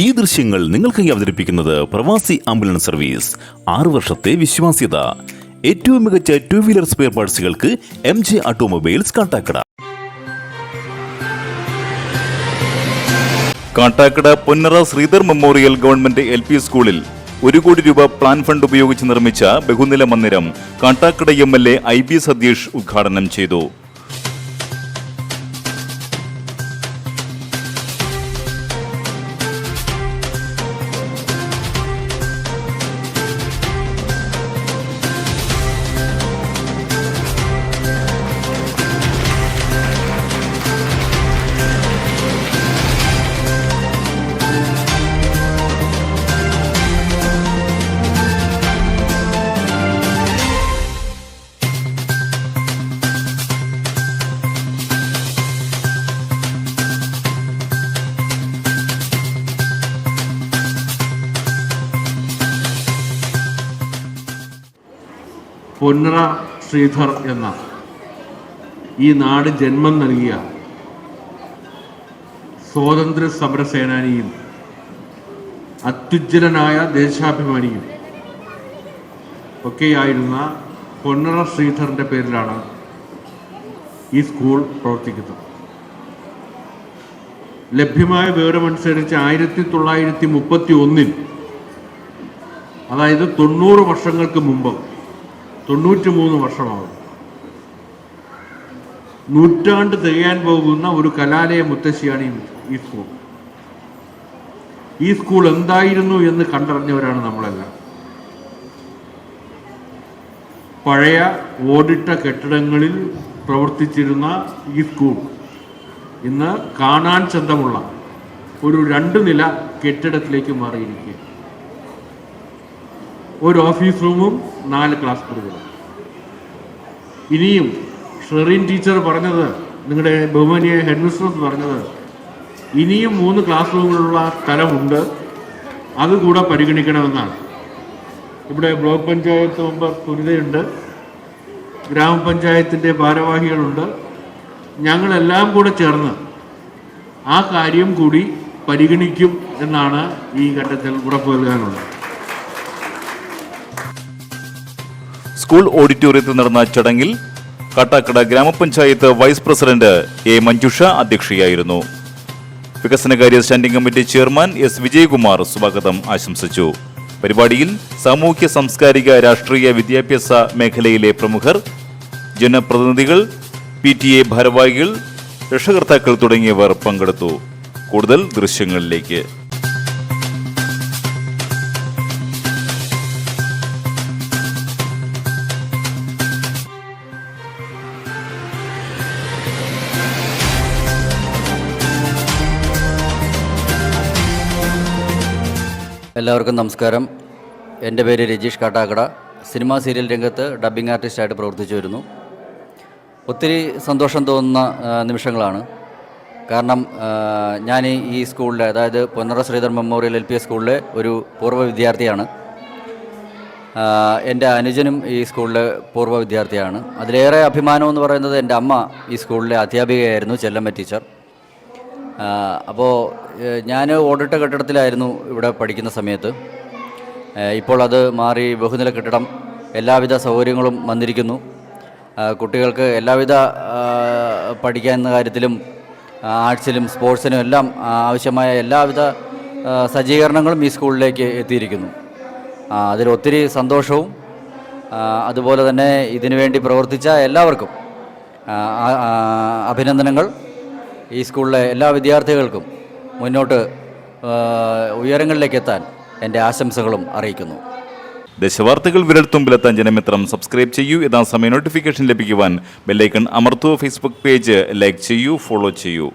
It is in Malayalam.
ഈ ദൃശ്യങ്ങൾ നിങ്ങൾക്കായി അവതരിപ്പിക്കുന്നത് പ്രവാസി ആംബുലൻസ് സർവീസ്. ആറു വർഷത്തെ വിശ്വാസ്യത. ഏറ്റവും മികച്ച two wheeler spare പാർട്സുകൾക്ക് M J automobiles Kattakada. Kattakada Ponnara Sreedhar memorial government L P സ്കൂളിൽ ഒരു കോടി രൂപ പ്ലാൻ ഫണ്ട് ഉപയോഗിച്ച് നിർമ്മിച്ച ബഹുനില മന്ദിരം Kattakada M L A I B Satheesh ഉദ്ഘാടനം ചെയ്തു. പൊന്നറ ശ്രീധർ എന്ന ഈ നാട് ജന്മം നൽകിയ സ്വാതന്ത്ര്യ സമര സേനാനിയും അത്യുജ്വലനായ ദേശാഭിമാനിയും ഒക്കെയായിരുന്ന പൊന്നറ ശ്രീധറിന്റെ പേരിലാണ് ഈ സ്കൂൾ പ്രവർത്തിക്കുന്നത്. ലഭ്യമായ വിവരമനുസരിച്ച് ആയിരത്തി തൊള്ളായിരത്തി മുപ്പത്തി ഒന്നിൽ അതായത് തൊണ്ണൂറ് വർഷങ്ങൾക്ക് മുമ്പ് തൊണ്ണൂറ്റി മൂന്ന് വർഷമാകും. നൂറ്റാണ്ട് തികയാൻ പോകുന്ന ഒരു കലാലയ മുത്തശ്ശിയാണ് ഈ സ്കൂൾ. ഈ സ്കൂൾ എന്തായിരുന്നു എന്ന് കണ്ടറിഞ്ഞവരാണ് നമ്മളെല്ലാം. പഴയ ഓടിട്ട കെട്ടിടങ്ങളിൽ പ്രവർത്തിച്ചിരുന്ന ഈ സ്കൂൾ. ഇന്ന് കാണാൻ ചന്തമുള്ള ഒരു രണ്ട് നില കെട്ടിടത്തിലേക്ക് മാറിയിരിക്കുക ഒരു ഓഫീസ് റൂമും നാല് ക്ലാസ് മുറികളും ഇനിയും ഷെറീൻ ടീച്ചർ പറഞ്ഞത് നിങ്ങളുടെ ബഹുമാനിയ ഹെഡ് മിസ്റ്റർ പറഞ്ഞത് ഇനിയും മൂന്ന് ക്ലാസ് റൂമുകളുള്ള സ്ഥലമുണ്ട്. അതുകൂടെ പരിഗണിക്കണമെന്നാണ്. ഇവിടെ ബ്ലോക്ക് പഞ്ചായത്ത് മെമ്പർ സുനിതയുണ്ട്. ഗ്രാമപഞ്ചായത്തിന്റെ ഭാരവാഹികളുണ്ട്. ഞങ്ങളെല്ലാം കൂടെ ചേർന്ന് ആ കാര്യം കൂടി പരിഗണിക്കും എന്നാണ് ഈ ഘട്ടത്തിൽ ഉറപ്പ് നൽകാനുള്ളത്. സ്കൂൾ ഓഡിറ്റോറിയത്തിൽ നടന്ന ചടങ്ങിൽ കാട്ടാക്കട ഗ്രാമപഞ്ചായത്ത് വൈസ് പ്രസിഡന്റ് എ മഞ്ജുഷ അധ്യക്ഷയായിരുന്നു. വികസനകാര്യ standing committee chairman S Vijayakumar സ്വാഗതം ആശംസിച്ചു. പരിപാടിയിൽ സാമൂഹ്യ സാംസ്കാരിക രാഷ്ട്രീയ വിദ്യാഭ്യാസ മേഖലയിലെ പ്രമുഖർ ജനപ്രതിനിധികൾ പി ടി എ ഭാരവാഹികൾ രക്ഷകർത്താക്കൾ തുടങ്ങിയവർ പങ്കെടുത്തു. കൂടുതൽ ദൃശ്യങ്ങളിലേക്ക്. എല്ലാവർക്കും നമസ്കാരം. എന്റെ പേര് രജീഷ് കാട്ടാക്കട. സിനിമാ സീരിയൽ രംഗത്ത് ഡബ്ബിംഗ് ആർട്ടിസ്റ്റായിട്ട് പ്രവർത്തിച്ചു വരുന്നു. ഒത്തിരി സന്തോഷം തോന്നുന്ന നിമിഷങ്ങളാണ്. കാരണം ഞാൻ ഈ- സ്കൂളിലെ അതായത് Ponnara Sreedhar memorial L P S സ്കൂളിലെ ഒരു പൂർവ വിദ്യാർത്ഥിയാണ്. എന്റെ അനുജനും ഈ സ്കൂളിലെ പൂർവ വിദ്യാർത്ഥിയാണ്. അതിലേറെ അഭിമാനം എന്ന് പറയുന്നത് എന്റെ അമ്മ ഈ സ്കൂളിലെ അധ്യാപികയായിരുന്നു ചെല്ലമ്മ ടീച്ചർ. അപ്പോൾ ഞാൻ ഓടിട്ട കെട്ടിടത്തിലായിരുന്നു ഇവിടെ പഠിക്കുന്ന സമയത്ത്. ഇപ്പോൾ അത് മാറി ബഹുനില കെട്ടിടം എല്ലാവിധ സൗകര്യങ്ങളും വന്നിരിക്കുന്നു. കുട്ടികൾക്ക് എല്ലാവിധ പഠിക്കുന്ന കാര്യത്തിലും ആർട്സിലും സ്പോർട്സിനും എല്ലാം ആവശ്യമായ എല്ലാവിധ സജ്ജീകരണങ്ങളും ഈ സ്കൂളിലേക്ക് എത്തിയിരിക്കുന്നു. അതിലൊത്തിരി സന്തോഷവും അതുപോലെ തന്നെ ഇതിനുവേണ്ടി പ്രവർത്തിച്ച എല്ലാവർക്കും അഭിനന്ദനങ്ങൾ. ഈ സ്കൂളിലെ എല്ലാ വിദ്യാർത്ഥികൾക്കും മുന്നോട്ട് ഉയരങ്ങളിലേക്ക് എത്താൻ എന്റെ ആശംസകളും അറിയിക്കുന്നു. ദശവാർത്തകൾ വിരൽത്തുമ്പിലെത്താൻ ജനമിത്രം സബ്സ്ക്രൈബ് ചെയ്യൂ. യഥാസമയം നോട്ടിഫിക്കേഷൻ ലഭിക്കുവാൻ ബെല്ലൈക്കൺ അമർത്തു. ഫേസ്ബുക്ക് പേജ് ലൈക്ക് ചെയ്യൂ ഫോളോ ചെയ്യൂ.